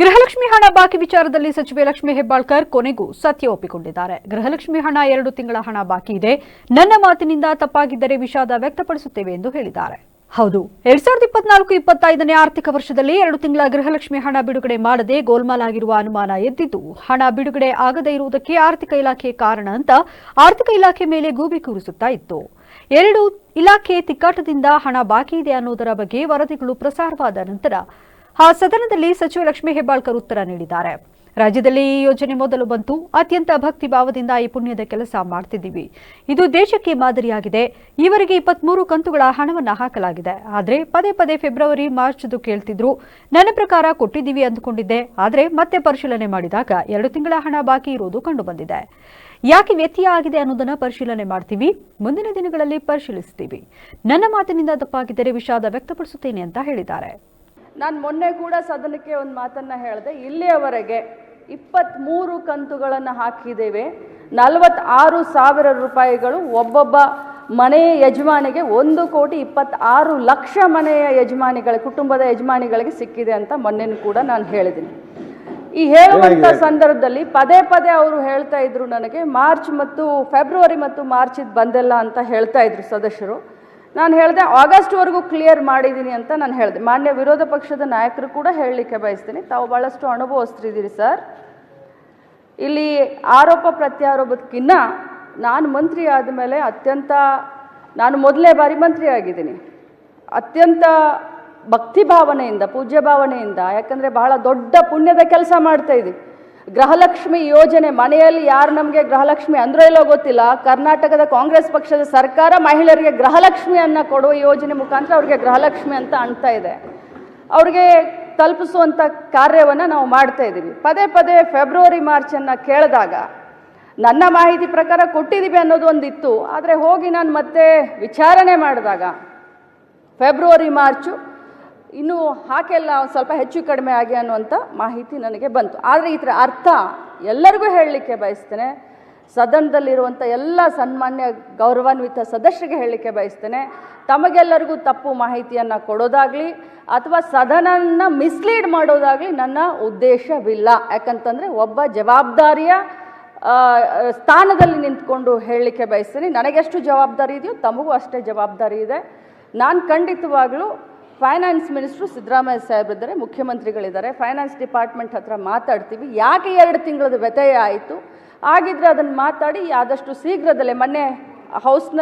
ಗೃಹಲಕ್ಷ್ಮಿ ಹಣ ಬಾಕಿ ವಿಚಾರದಲ್ಲಿ ಸಚಿವೆ ಲಕ್ಷ್ಮಿ ಹೆಬ್ಬಾಳ್ಕರ್ ಕೊನೆಗೂ ಸತ್ಯ ಒಪ್ಪಿಕೊಂಡಿದ್ದಾರೆ. ಗೃಹಲಕ್ಷ್ಮಿ ಹಣ ಎರಡು ತಿಂಗಳ ಹಣ ಬಾಕಿ ಇದೆ. ನನ್ನ ಮಾತಿನಿಂದ ತಪ್ಪಾಗಿದ್ದರೆ ವಿಷಾದ ವ್ಯಕ್ತಪಡಿಸುತ್ತೇವೆ ಎಂದು ಹೇಳಿದ್ದಾರೆ. ಹೌದು, ಎರಡ್ ಸಾವಿರದ ಇಪ್ಪತ್ನಾಲ್ಕು ಇಪ್ಪತ್ತೈದನೇ ಆರ್ಥಿಕ ವರ್ಷದಲ್ಲಿ ಎರಡು ತಿಂಗಳ ಗೃಹಲಕ್ಷ್ಮಿ ಹಣ ಬಿಡುಗಡೆ ಮಾಡದೆ ಗೋಲ್ಮಾಲ್ ಆಗಿರುವ ಅನುಮಾನ ಎದ್ದಿದ್ದು, ಹಣ ಬಿಡುಗಡೆ ಆಗದೇ ಇರುವುದಕ್ಕೆ ಆರ್ಥಿಕ ಇಲಾಖೆ ಕಾರಣ ಅಂತ ಆರ್ಥಿಕ ಇಲಾಖೆ ಮೇಲೆ ಗೂಬಿ ಕೂರಿಸುತ್ತಾ ಇತ್ತು. ಎರಡು ಇಲಾಖೆ ತಿಕ್ಕಾಟದಿಂದ ಹಣ ಬಾಕಿ ಇದೆ ಅನ್ನೋದರ ಬಗ್ಗೆ ವರದಿಗಳು ಪ್ರಸಾರವಾದ ನಂತರ ಆ ಸದನದಲ್ಲಿ ಸಚಿವ ಲಕ್ಷ್ಮೀ ಹೆಬ್ಬಾಳ್ಕರ್ ಉತ್ತರ ನೀಡಿದ್ದಾರೆ. ರಾಜ್ಯದಲ್ಲಿ ಈ ಯೋಜನೆ ಮೊದಲು ಬಂತು. ಅತ್ಯಂತ ಭಕ್ತಿ ಭಾವದಿಂದ ಈ ಪುಣ್ಯದ ಕೆಲಸ ಮಾಡ್ತಿದ್ದೀವಿ. ಇದು ದೇಶಕ್ಕೆ ಮಾದರಿಯಾಗಿದೆ. ಈವರೆಗೆ ಇಪ್ಪತ್ಮೂರು ಕಂತುಗಳ ಹಣವನ್ನು ಹಾಕಲಾಗಿದೆ. ಆದರೆ ಪದೇ ಪದೇ ಫೆಬ್ರವರಿ, ಮಾರ್ಚ್ದು ಕೇಳ್ತಿದ್ರು, ನನ್ನ ಪ್ರಕಾರ ಕೊಟ್ಟಿದ್ದೀವಿ ಅಂದುಕೊಂಡಿದ್ದೆ. ಆದರೆ ಮತ್ತೆ ಪರಿಶೀಲನೆ ಮಾಡಿದಾಗ ಎರಡು ತಿಂಗಳ ಹಣ ಬಾಕಿ ಇರುವುದು ಕಂಡುಬಂದಿದೆ. ಯಾಕೆ ವ್ಯತ್ಯಯ ಆಗಿದೆ ಅನ್ನೋದನ್ನ ಪರಿಶೀಲನೆ ಮಾಡ್ತೀವಿ. ಮುಂದಿನ ದಿನಗಳಲ್ಲಿ ಪರಿಶೀಲಿಸ್ತೀವಿ. ನನ್ನ ಮಾತಿನಿಂದ ತಪ್ಪಾಗಿದ್ದರೆ ವಿಷಾದ ವ್ಯಕ್ತಪಡಿಸುತ್ತೇನೆ ಅಂತ ಹೇಳಿದ್ದಾರೆ. ನಾನು ಮೊನ್ನೆ ಕೂಡ ಸದನಕ್ಕೆ ಒಂದು ಮಾತನ್ನು ಹೇಳಿದೆ. ಇಲ್ಲಿಯವರೆಗೆ ಇಪ್ಪತ್ತ್ಮೂರು ಕಂತುಗಳನ್ನು ಹಾಕಿದ್ದೇವೆ. ನಲವತ್ತಾರು ಸಾವಿರ ರೂಪಾಯಿಗಳು ಒಬ್ಬೊಬ್ಬ ಮನೆಯ ಯಜಮಾನಿಗೆ ಒಂದು ಕೋಟಿ ಇಪ್ಪತ್ತಾರು ಲಕ್ಷ ಮನೆಯ ಯಜಮಾನಿಗಳ ಕುಟುಂಬದ ಯಜಮಾನಿಗಳಿಗೆ ಸಿಕ್ಕಿದೆ ಅಂತ ಮೊನ್ನೆನೂ ಕೂಡ ನಾನು ಹೇಳಿದ್ದೀನಿ. ಈ ಹೇಳುವಂಥ ಸಂದರ್ಭದಲ್ಲಿ ಪದೇ ಪದೇ ಅವರು ಹೇಳ್ತಾ ಇದ್ರು ನನಗೆ ಮಾರ್ಚ್ ಮತ್ತು ಫೆಬ್ರವರಿ ಮತ್ತು ಮಾರ್ಚ್ ಇದು ಬಂದಿಲ್ಲ ಅಂತ ಹೇಳ್ತಾ ಇದ್ರು ಸದಸ್ಯರು. ನಾನು ಹೇಳಿದೆ ಆಗಸ್ಟ್ವರೆಗೂ ಕ್ಲಿಯರ್ ಮಾಡಿದ್ದೀನಿ ಅಂತ ನಾನು ಹೇಳಿದೆ. ಮಾನ್ಯ ವಿರೋಧ ಪಕ್ಷದ ನಾಯಕರು ಕೂಡ ಹೇಳಲಿಕ್ಕೆ ಬಯಸ್ತೀನಿ. ತಾವು ಭಾಳಷ್ಟು ಅನುಭವಿಸ್ತಿದ್ದೀರಿ ಸರ್. ಇಲ್ಲಿ ಆರೋಪ ಪ್ರತ್ಯಾರೋಪಕ್ಕಿನ್ನ ನಾನು ಮಂತ್ರಿ ಆದಮೇಲೆ ಅತ್ಯಂತ, ನಾನು ಮೊದಲೇ ಬಾರಿ ಮಂತ್ರಿ ಆಗಿದ್ದೀನಿ. ಅತ್ಯಂತ ಭಕ್ತಿ ಭಾವನೆಯಿಂದ, ಪೂಜ್ಯ ಭಾವನೆಯಿಂದ, ಯಾಕಂದರೆ ಬಹಳ ದೊಡ್ಡ ಪುಣ್ಯದ ಕೆಲಸ ಮಾಡ್ತಾ ಇದ್ದೀವಿ. ಗೃಹಲಕ್ಷ್ಮಿ ಯೋಜನೆ ಮನೆಯಲ್ಲಿ ಯಾರು ನಮಗೆ ಗೃಹಲಕ್ಷ್ಮಿ ಅಂದ್ರೆ ಇಲ್ಲೋ ಗೊತ್ತಿಲ್ಲ, ಕರ್ನಾಟಕದ ಕಾಂಗ್ರೆಸ್ ಪಕ್ಷದ ಸರ್ಕಾರ ಮಹಿಳೆಯರಿಗೆ ಗೃಹಲಕ್ಷ್ಮಿಯನ್ನು ಕೊಡುವ ಯೋಜನೆ ಮುಖಾಂತರ ಅವ್ರಿಗೆ ಗೃಹಲಕ್ಷ್ಮಿ ಅಂತ ಅಣ್ತಾ ಇದೆ. ಅವ್ರಿಗೆ ತಲುಪಿಸುವಂಥ ಕಾರ್ಯವನ್ನು ನಾವು ಮಾಡ್ತಾ ಇದ್ದೀವಿ ಪದೇ ಪದೇ ಫೆಬ್ರವರಿ ಮಾರ್ಚನ್ನು ಕೇಳಿದಾಗ ನನ್ನ ಮಾಹಿತಿ ಪ್ರಕಾರ ಕೊಟ್ಟಿದ್ದೀವಿ ಅನ್ನೋದು ಒಂದಿತ್ತು. ಆದರೆ ಹೋಗಿ ನಾನು ಮತ್ತೆ ವಿಚಾರಣೆ ಮಾಡಿದಾಗ, ಫೆಬ್ರವರಿ, ಮಾರ್ಚು ಇನ್ನೂ ಹಾಕೆಲ್ಲ ಸ್ವಲ್ಪ ಹೆಚ್ಚು ಕಡಿಮೆ ಆಗಿ ಅನ್ನುವಂಥ ಮಾಹಿತಿ ನನಗೆ ಬಂತು. ಆದರೆ ಇದರ ಅರ್ಥ ಎಲ್ಲರಿಗೂ ಹೇಳಲಿಕ್ಕೆ ಬಯಸ್ತೇನೆ. ಸದನದಲ್ಲಿರುವಂಥ ಎಲ್ಲ ಸನ್ಮಾನ್ಯ ಗೌರವಾನ್ವಿತ ಸದಸ್ಯರಿಗೆ ಹೇಳಲಿಕ್ಕೆ ಬಯಸ್ತೇನೆ. ತಮಗೆಲ್ಲರಿಗೂ ತಪ್ಪು ಮಾಹಿತಿಯನ್ನು ಕೊಡೋದಾಗಲಿ, ಅಥವಾ ಸದನನ್ನು ಮಿಸ್ಲೀಡ್ ಮಾಡೋದಾಗಲಿ ನನ್ನ ಉದ್ದೇಶವಿಲ್ಲ. ಯಾಕಂತಂದರೆ ಒಬ್ಬ ಜವಾಬ್ದಾರಿಯ ಸ್ಥಾನದಲ್ಲಿ ನಿಂತ್ಕೊಂಡು ಹೇಳಲಿಕ್ಕೆ ಬಯಸ್ತೀನಿ. ನನಗೆಷ್ಟು ಜವಾಬ್ದಾರಿ ಇದೆಯೋ ತಮಗೂ ಅಷ್ಟೇ ಜವಾಬ್ದಾರಿ ಇದೆ. ನಾನು ಖಂಡಿತವಾಗ್ಲೂ ಫೈನಾನ್ಸ್ ಮಿನಿಸ್ಟ್ರು ಸಿದ್ದರಾಮಯ್ಯ ಸಾಹೇಬ್ರಿದ್ದಾರೆ ಮುಖ್ಯಮಂತ್ರಿಗಳಿದ್ದಾರೆ. ಫೈನಾನ್ಸ್ ಡಿಪಾರ್ಟ್ಮೆಂಟ್ ಹತ್ರ ಮಾತಾಡ್ತೀವಿ. ಯಾಕೆ ಎರಡು ತಿಂಗಳದ ವ್ಯತ್ಯಯ ಆಯಿತು? ಆಗಿದ್ರೆ ಅದನ್ನು ಮಾತಾಡಿ, ಆದಷ್ಟು ಶೀಘ್ರದಲ್ಲೇ ಮೊನ್ನೆ ಹೌಸ್ನಲ್ಲಿ